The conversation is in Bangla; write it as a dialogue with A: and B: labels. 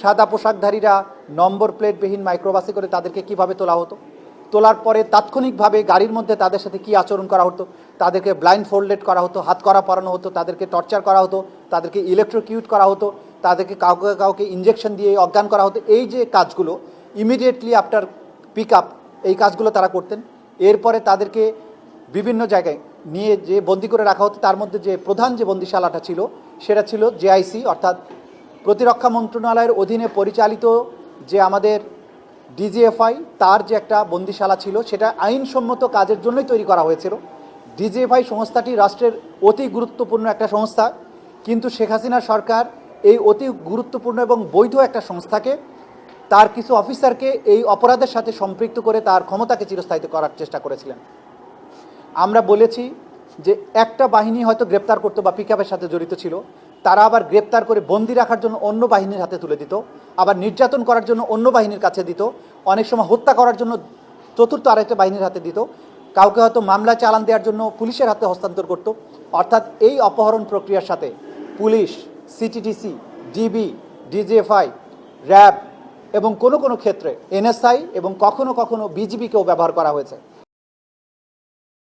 A: সাদা পোশাকধারীরা নম্বর প্লেটবিহীন মাইক্রোবাসে করে তাদেরকে কীভাবে তোলা হতো? তোলার পরে তাৎক্ষণিকভাবে গাড়ির মধ্যে তাদের সাথে কি আচরণ করা হতো? তাদেরকে ব্লাইন্ড ফোল্ডেড করা হতো, হাত করা পরানো হতো, তাদেরকে টর্চার করা হতো, তাদেরকে ইলেকট্রোকিউট করা হতো, তাদেরকে কাউকে কাউকে ইঞ্জেকশন দিয়ে অজ্ঞান করা হতো। এই যে কাজগুলো ইমিডিয়েটলি আফটার পিক আপ এই কাজগুলো তারা করতেন। এরপরে তাদেরকে বিভিন্ন জায়গায় নিয়ে যে বন্দি করে রাখা হতো, তার মধ্যে যে প্রধান যে বন্দিশালাটা ছিল, সেটা ছিল জেআইসি অর্থাৎ প্রতিরক্ষা মন্ত্রণালয়ের অধীনে পরিচালিত যে আমাদের ডিজিএফআই, তার যে একটা বন্দিশালা ছিল, সেটা আইনসম্মত কাজের জন্যই তৈরি করা হয়েছিল। ডিজিএফআই সংস্থাটি রাষ্ট্রের অতি গুরুত্বপূর্ণ একটা সংস্থা, কিন্তু শেখ হাসিনা সরকার এই অতি গুরুত্বপূর্ণ এবং বৈধ একটা সংস্থাকে, তার কিছু অফিসারকে এই অপরাধের সাথে সম্পৃক্ত করে তার ক্ষমতাকে চিরস্থায়িত করার চেষ্টা করেছিলেন। আমরা বলেছি যে একটা বাহিনী হয়তো গ্রেপ্তার করতো বা পিকআপের সাথে জড়িত ছিল তারা আবার গ্রেপ্তার করে বন্দি রাখার জন্য অন্য বাহিনীর হাতে তুলে দিত, আবার নির্যাতন করার জন্য অন্য বাহিনীর কাছে দিত, অনেক সময় হত্যা করার জন্য চতুর্থ আরেকটা বাহিনীর হাতে দিত, কাউকে হয়তো মামলা চালান দেওয়ার জন্য পুলিশের হাতে হস্তান্তর করত। অর্থাৎ এই অপহরণ প্রক্রিয়ার সাথে police CTTC DB DGFI RAB এবং কোনো কোনো ক্ষেত্রে এনএসআই এবং কখনো কখনো বিজিবিকেও ব্যবহার করা হয়েছে।